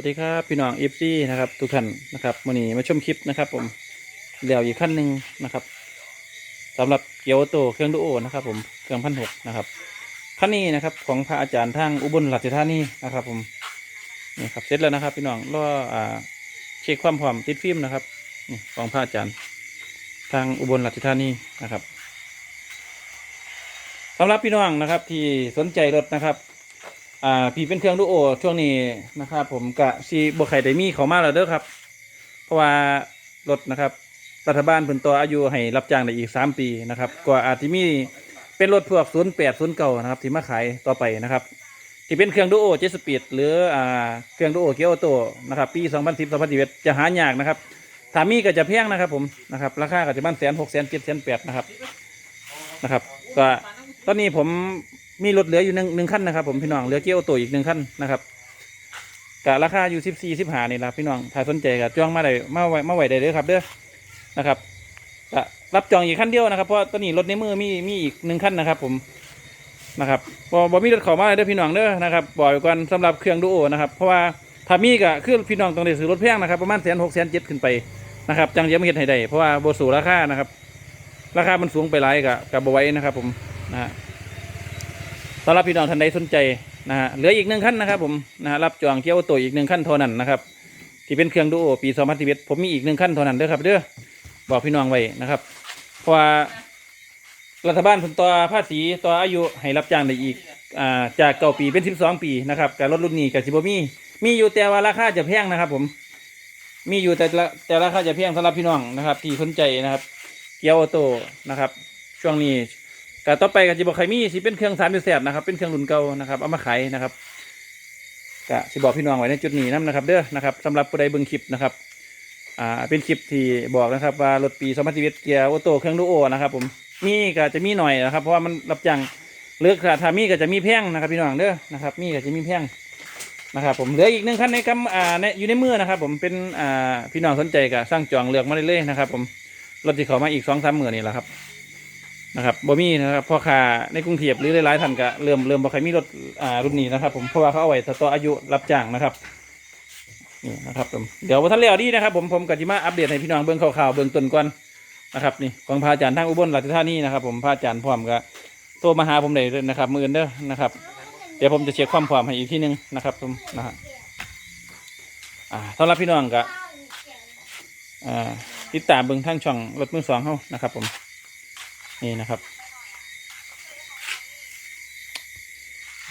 วัสดีครับพี่น้องเอฟซีนะครับทุกท่านนะครับวันนี้มาชมคลิปนะครับ ผมแล้วอีกขั้นหนึ่งนะครับสำหรับเกียวโตเครื่องดูโอนะครับ ผมเครื่องพันหกนะครับขั้นนี้นะครับของพระอาจารย์ทางอุบลราชธานีนะครับ ผมนี่ครับเสร็จแล้วนะครับ พี่น้องรออ่าเช็คความพร้อมติดฟิล์มนะครับนี่ของพระอาจารย์ทางอุบลราชธานีนะครับสำหรับพี่น้องนะครับที่สนใจรถนะครับ อ่าพี่เป็นเครื่องดูโอช่วงนี้นะครับ ผมกะซีบวไข่ไดมีเขามาแล้วเด้อครับ เพราะว่ารถนะครับรัฐบาลเพิ่นตัวอายุให้รับจ้างได้อีกสามปีนะครับก็อาจจะมีเป็นรถพวกศูนย์แปดศูนย์เก่านะครับที่มาขายต่อไปนะครับที่เป็นเครื่องดูโอเจสปีดหรืออ่าเครื่องดูโอเกียวโตนะครับปีสองพันสิบสองพันสิบเอ็ดจะหายากนะครับถามีก็จะแพงนะครับผมนะครับราคาก็จะบ้านแสนหกแสนเจ็ดแสนแปดนะครับนะครับ ก็ ตอนนี้ผมมีรถเหลืออยู่หนึ่งหนึ่งขั้นนะครับ ผมพี่น้องเหลือเกี้ยวโตอีกหนึ่งขั้นนะครับกะราคาอยู่สิบสี่สิบห้านี่ละพี่น้องถ้าสนใจก็จ้องมาได้มาไว้มาไว้ได้เลยครับเด้อนะครับกะรับจองอีกขั้นเดียวนะครับเพราะตอนนี้รถในมือมีมีอีกหนึ่งขั้นนะครับ ผมนะครับบอบมีรถเข้ามาเลยเด้อพี่น้องเด้อนะครับบอกว้ก่อนสำหรับเครื่องดูโอนะครับเพราะว่าถ้ามีก็คือพี่น้องต้องได้ซื้อรถแพงนะครับประมาณแสนหกแสนเจ็ดขึ้นไปนะครับจังเดียวไม่เห็นให้ได้เพราะว่าโบสูราคานะครับ ราคามันสูงไปหลายกับกับบไว้นะครับผม นะฮะสำหรับพี่น้องท่านใดสนใจนะฮะเหลืออีกหนึ่งขั้นนะครับผมนะฮะรับจองเกี่ยวโตอีกหนึ่งขั้นเท่านั้นนะครับที่เป็นเครื่องดูโอปี2011ผมมีอีกหนึ่งขั้นเท่านั้นเด้อครับเด้อบอกพี่น้องไว้นะครับเพราะว่ารัฐบาลผลต่อภาษีต่ออายุให้รับจ้างได้อีกอ่าจากเก้าปีเป็น12ปีนะครับการลดรุ่นนี้กับสิบมีมีอยู่แต่ว่าราคาจะแพงนะครับ ผม มีอยู่แต่ละแต่ราคาจะแพงสำหรับพี่น้องนะครับ ที่สนใจนะครับ เกียวโตนะครับ ช่วงนี้ ก็ต่อไปก็จะบอกใครมีสิเป็นเครื่องสามแสบนะครับ เป็นเครื่องรุ่นเก่านะครับ เอามาขายนะครับก็สิบอกพี่น้องไว้ในจุดนี้นํนะครับ เด้อนะครับสำหรับผู้ใดเบิ่งคลิปนะครับ อ่า เป็นคลิปที่บอกนะครับว่ารถปี2021เกียร์ออโต้เครื่องดูโอนะครับผมมีก็จะมีหน่อยนะครับ เพราะว่ามันรับจ้างเลือกถ้ามีก็จะมีแพงนะครับ พี่น้องเด้อนะครับ มีก็จะมีแพงนะครับผมเหลืออีกหนึ่งคันในกำอ่าในอยู่ในมือนะครับ ผมเป็นอ่าพี่น้องสนใจก็สร้างจองเลือกมาเรื่อยๆนะครับ ผมรถที่เขามาอีกสองสามหมื่นนี่แหละครับ นะครับบ่มีนะครับพ่อค้าในกรุงเทพหรือหลายๆท่านก็เริ่มเริ่มบ่ใครมีรถอ่ารุ่นนี้นะครับผมเพราะว่าเขาเอาไว้ต่ออายุรับจ้างนะครับนี่นะครับผมเดี๋ยวท่านเลี้ยวดีนะครับ ผมผมก็จะมาอัปเดตให้พี่น้องเบื้องข่าวๆเบื้องต้นก่อนนะครับนี่ของพระอาจารย์ทางอุบลราชธานีนะครับ ผมพระอาจารย์พร้อมก็โทรมาหาผมได้เลยนะครับมืออนเด้อนะครับ เดี๋ยวผมจะเช็คความพร้อมให้อีกทีหนึงนะครับผมนะฮะอ่าสำหรับพี่น้องก็อ่าติดตามเบื้องทางช่องรถมือสองเขานะครับ ผม นี่นะครับ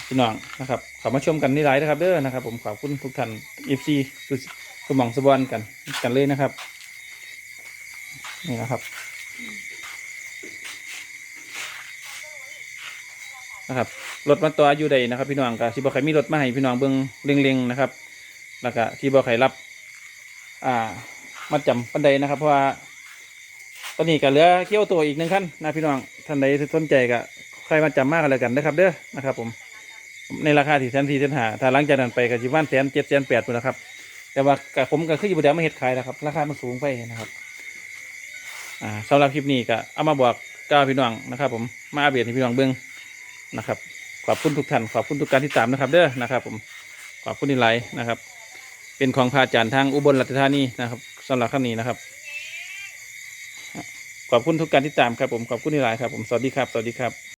พี่น้องนะครับขอมาชมกันนี่ไลน์นะครับเด้อนะครับ ผมขอบคุณทุกท่านเอฟซีสมองสบอนกันกันเลยนะครับ นี่นะครับนะครับรถมาต่ออายุใดนะครับ พี่น้องกับที่บอกใครมีรถมาให้พี่น้องเบิ้องเล็งๆนะครับ แล้วก็ที่บอกใครรับ อ่ามาจำปันใดนะครับ เพราะว่า ตอนนี้ก็เหลือเคี่ยวตัวอีกหนึ่งขั้นนะพี่น้องท่านใดสนใจก็ใครมาจำมากกันแล้วกันนะครับ เด้อนะครับ ผมในราคาที่แสนสี่แสนห้าถ้าหลังจากนั้นไปก็จีวันแสนเจ็ดแสนแปดพุ่นะครับ แต่ว่ากับผมก็คืออยู่บนเดียวไม่เห็ดขายนะครับ ราคามันสูงไปนะครับอ่าสำหรับคลิปนี้ก็เอามาบอกก้าวพี่น้องนะครับ ผมมาอัปเดตให้พี่น้องเบิ้องนะครับ ขอบคุณทุกท่านขอบคุณทุกการที่ตามนะครับ เด้อนะครับ ผมขอบคุณที่ไลค์นะครับ เป็นของพระอาจารย์ทางอุบลราชธานีนะครับสำหรับครั้งนี้นะครับ ขอบคุณทุกการที่ตามครับผมขอบคุณที่หลายครับผมสวัสดีครับ สวัสดีครับ